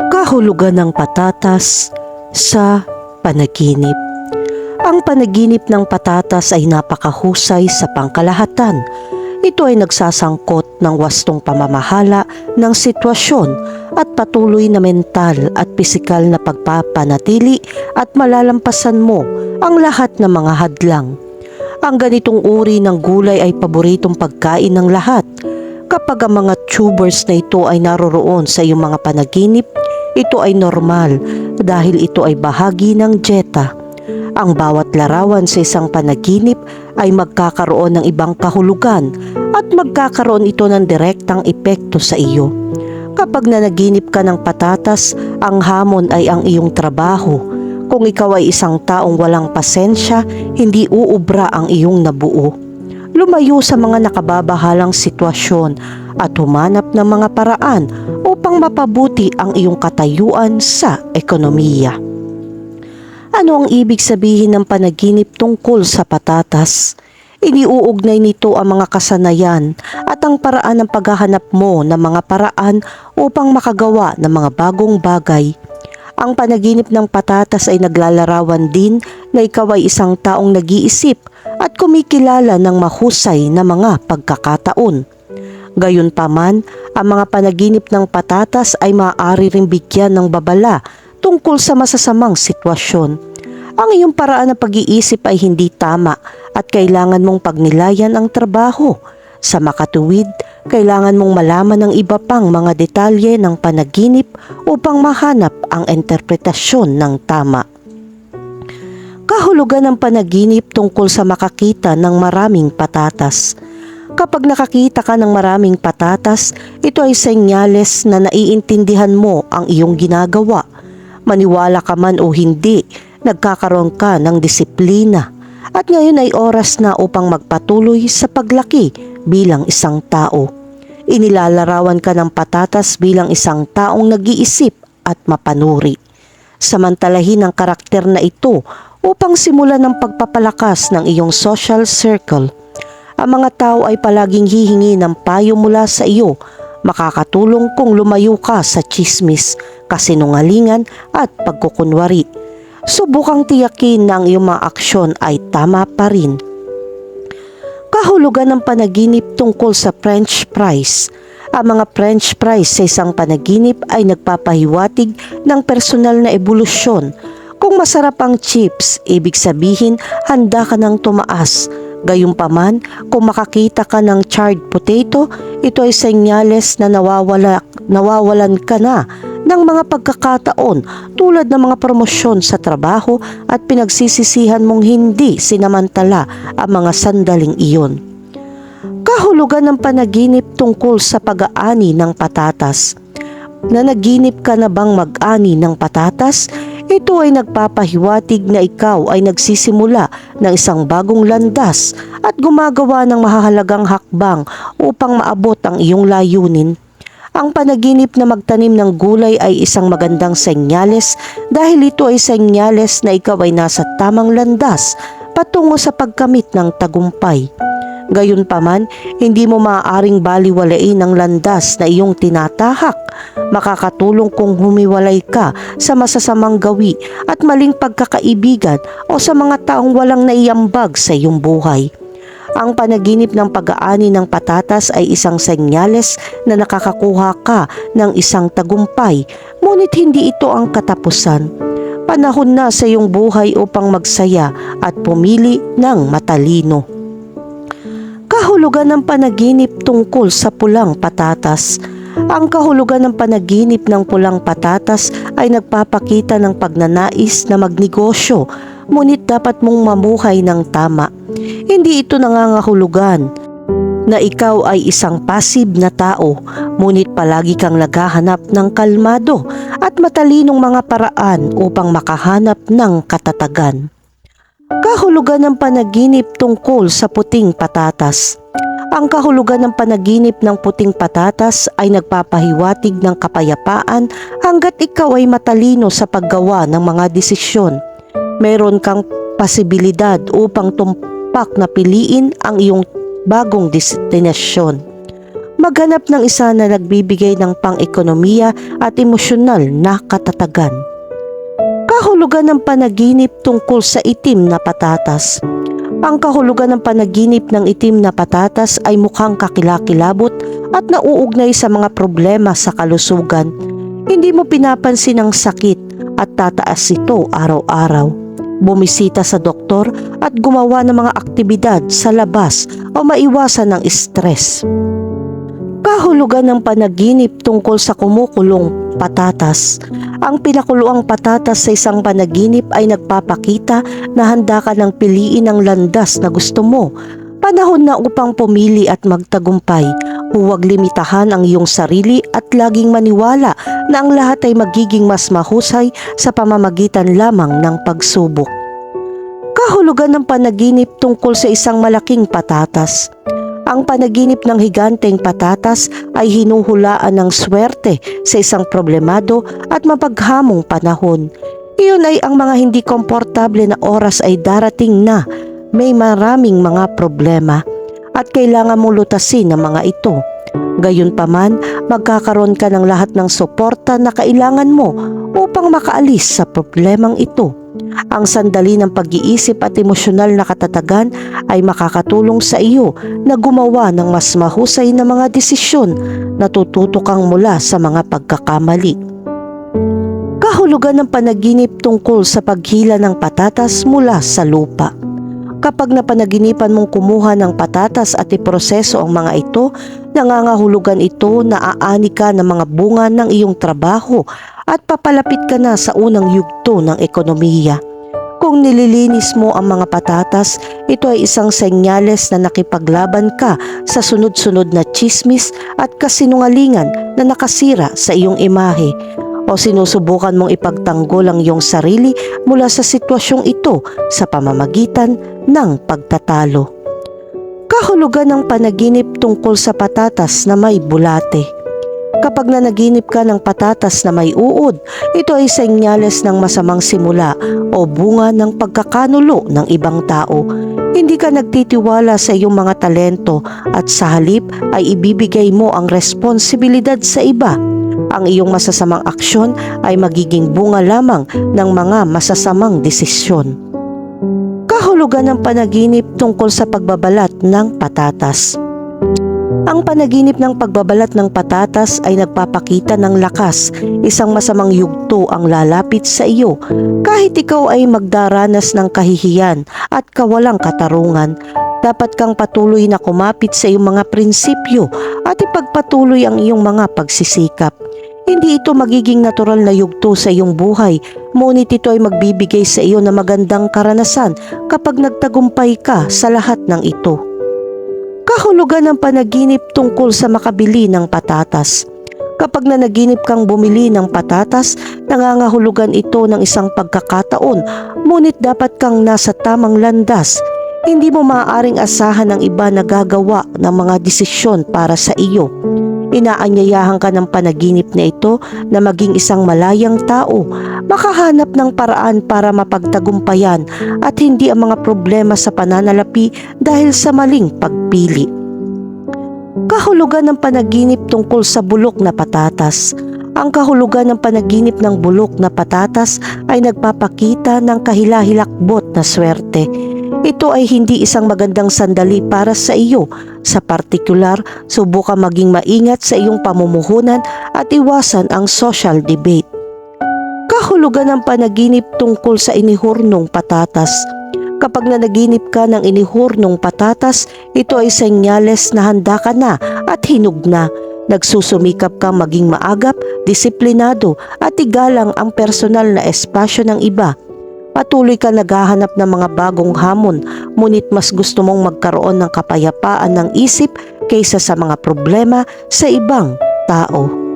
Kahulugan ng patatas sa panaginip. Ang panaginip ng patatas ay napakahusay sa pangkalahatan. Ito ay nagsasangkot ng wastong pamamahala ng sitwasyon at patuloy na mental at pisikal na pagpapanatili at malalampasan mo ang lahat ng mga hadlang. Ang ganitong uri ng gulay ay paboritong pagkain ng lahat. Kapag ang mga tubers na ito ay naroroon sa iyong mga panaginip, ito ay normal dahil ito ay bahagi ng dieta. Ang bawat larawan sa isang panaginip ay magkakaroon ng ibang kahulugan at magkakaroon ito ng direktang epekto sa iyo. Kapag nanaginip ka ng patatas, ang hamon ay ang iyong trabaho. Kung ikaw ay isang taong walang pasensya, hindi uubra ang iyong nabuo. Lumayo sa mga nakababahalang sitwasyon at humanap ng mga paraan upang mapabuti ang iyong katayuan sa ekonomiya. Ano ang ibig sabihin ng panaginip tungkol sa patatas? Iniuugnay nito ang mga kasanayan at ang paraan ng paghahanap mo ng mga paraan upang makagawa ng mga bagong bagay. Ang panaginip ng patatas ay naglalarawan din na ikaw ay isang taong nag-iisip at kumikilala ng mahusay na mga pagkakataon. Gayunpaman, ang mga panaginip ng patatas ay maaari ring bigyan ng babala tungkol sa masasamang sitwasyon. Ang iyong paraan ng pag-iisip ay hindi tama at kailangan mong pagnilayan ang trabaho. Sa makatuwid, kailangan mong malaman ng iba pang mga detalye ng panaginip upang mahanap ang interpretasyon ng tama. Kahulugan ng panaginip tungkol sa makakita ng maraming patatas. Kapag nakakita ka ng maraming patatas, ito ay senyales na naiintindihan mo ang iyong ginagawa. Maniwala ka man o hindi, nagkakaroon ka ng disiplina. At ngayon ay oras na upang magpatuloy sa paglaki bilang isang tao. Inilalarawan ka ng patatas bilang isang taong nag-iisip at mapanuri. Samantalahin ang karakter na ito upang simulan ng pagpapalakas ng iyong social circle. Ang mga tao ay palaging hihingi ng payo mula sa iyo, makakatulong kung lumayo ka sa chismis, kasinungalingan at pagkukunwari. Subukang tiyakin na ang iyong mga aksyon ay tama pa rin. Kahulugan ng panaginip tungkol sa French fries. Ang mga French fries sa isang panaginip ay nagpapahiwatig ng personal na ebolusyon. Kung masarap ang chips, ibig sabihin handa ka ng tumaas. Gayunpaman, kung makakita ka ng charred potato, ito ay senyales na nawawala, nawawalan ka na ng mga pagkakataon tulad ng mga promosyon sa trabaho at pinagsisisihan mong hindi sinamantala ang mga sandaling iyon. Kahulugan ng panaginip tungkol sa pag-aani ng patatas. Nanaginip ka na bang mag-ani ng patatas? Ito ay nagpapahiwatig na ikaw ay nagsisimula ng isang bagong landas at gumagawa ng mahahalagang hakbang upang maabot ang iyong layunin. Ang panaginip na magtanim ng gulay ay isang magandang senyales dahil ito ay senyales na ikaw ay nasa tamang landas patungo sa pagkamit ng tagumpay. Gayunpaman, hindi mo maaaring baliwalain ang landas na iyong tinatahak. Makakatulong kung humiwalay ka sa masasamang gawi at maling pagkakaibigan o sa mga taong walang naiambag sa iyong buhay. Ang panaginip ng pag-aani ng patatas ay isang senyales na nakakakuha ka ng isang tagumpay, ngunit hindi ito ang katapusan. Panahon na sa iyong buhay upang magsaya at pumili ng matalino. Kahulugan ng panaginip tungkol sa pulang patatas. Ang kahulugan ng panaginip ng pulang patatas ay nagpapakita ng pagnanais na magnegosyo, ngunit dapat mong mamuhay ng tama. Hindi ito nangangahulugan na ikaw ay isang pasib na tao, ngunit palagi kang naghahanap ng kalmado at matalinong mga paraan upang makahanap ng katatagan. Kahulugan ng panaginip tungkol sa puting patatas. Ang kahulugan ng panaginip ng puting patatas ay nagpapahiwatig ng kapayapaan hanggat ikaw ay matalino sa paggawa ng mga desisyon. Meron kang pasibilidad upang tumpak na piliin ang iyong bagong destinasyon. maghanap ng isa na nagbibigay ng pang-ekonomiya at emosyonal na katatagan. Kahulugan ng panaginip tungkol sa itim na patatas. Ang kahulugan ng panaginip ng itim na patatas ay mukhang kakilakilabot at nauugnay sa mga problema sa kalusugan. Hindi mo pinapansin ang sakit at tataas ito araw-araw. Bumisita sa doktor at gumawa ng mga aktibidad sa labas o maiwasan ng stress. Kahulugan ng panaginip tungkol sa kumukulong patatas. Ang pinakuluang patatas sa isang panaginip ay nagpapakita na handa ka ng piliin ang landas na gusto mo. Panahon na upang pumili at magtagumpay. Huwag limitahan ang iyong sarili at laging maniwala na ang lahat ay magiging mas mahusay sa pamamagitan lamang ng pagsubok. Kahulugan ng panaginip tungkol sa isang malaking patatas. Ang panaginip ng higanteng patatas ay hinuhulaan ng swerte sa isang problemado at mapaghamong panahon. Iyon ay ang mga hindi komportable na oras ay darating na may maraming mga problema at kailangan mong lutasin ang mga ito. Gayunpaman, magkakaroon ka ng lahat ng suporta na kailangan mo upang makaalis sa problemang ito. Ang sandali ng pag-iisip at emosyonal na katatagan ay makakatulong sa iyo na gumawa ng mas mahusay na mga desisyon na tututo kang mula sa mga pagkakamali. Kahulugan ng panaginip tungkol sa paghila ng patatas mula sa lupa. Kapag napanaginipan mong kumuha ng patatas at iproseso ang mga ito, nangangahulugan ito na aani ka ng mga bunga ng iyong trabaho at papalapit ka na sa unang yugto ng ekonomiya. Kung nililinis mo ang mga patatas, ito ay isang senyales na nakipaglaban ka sa sunod-sunod na chismis at kasinungalingan na nakasira sa iyong imahe o sinusubukan mong ipagtanggol ang iyong sarili mula sa sitwasyong ito sa pamamagitan ng pagtatalo. Kahulugan ng panaginip tungkol sa patatas na may bulate. Kapag nanaginip ka ng patatas na may uod, ito ay senyales ng masamang simula o bunga ng pagkakanulo ng ibang tao. Hindi ka nagtitiwala sa iyong mga talento at sa halip ay ibibigay mo ang responsibilidad sa iba. Ang iyong masasamang aksyon ay magiging bunga lamang ng mga masasamang desisyon. Kahulugan ng panaginip tungkol sa pagbabalat ng patatas. Ang panaginip ng pagbabalat ng patatas ay nagpapakita ng lakas, isang masamang yugto ang lalapit sa iyo kahit ikaw ay magdaranas ng kahihiyan at kawalang katarungan. Dapat kang patuloy na kumapit sa iyong mga prinsipyo at ipagpatuloy ang iyong mga pagsisikap. Hindi ito magiging natural na yugto sa iyong buhay, ngunit ito ay magbibigay sa iyo ng magandang karanasan kapag nagtagumpay ka sa lahat ng ito kahulugan ng panaginip tungkol sa makabili ng patatas. Kapag nanaginip kang bumili ng patatas, nangangahulugan ito ng isang pagkakataon, ngunit dapat kang nasa tamang landas. Hindi mo maaaring asahan ng iba na gagawa ng mga desisyon para sa iyo. Inaanyayahan ka ng panaginip na ito na maging isang malayang tao, makahanap ng paraan para mapagtagumpayan at hindi ang mga problema sa pananalapi dahil sa maling pagpili. Kahulugan ng panaginip tungkol sa bulok na patatas. Ang kahulugan ng panaginip ng bulok na patatas ay nagpapakita ng kahilahilakbot na swerte. Ito ay hindi isang magandang sandali para sa iyo. Sa partikular, subukan maging maingat sa iyong pamumuhunan at iwasan ang social debate. Kahulugan ng panaginip tungkol sa inihurnong patatas. Kapag nanaginip ka ng inihurnong patatas, ito ay senyales na handa ka na at hinug na. Nagsusumikap kang maging maagap, disiplinado at igalang ang personal na espasyo ng iba. Patuloy ka naghahanap ng mga bagong hamon, ngunit mas gusto mong magkaroon ng kapayapaan ng isip kaysa sa mga problema sa ibang tao.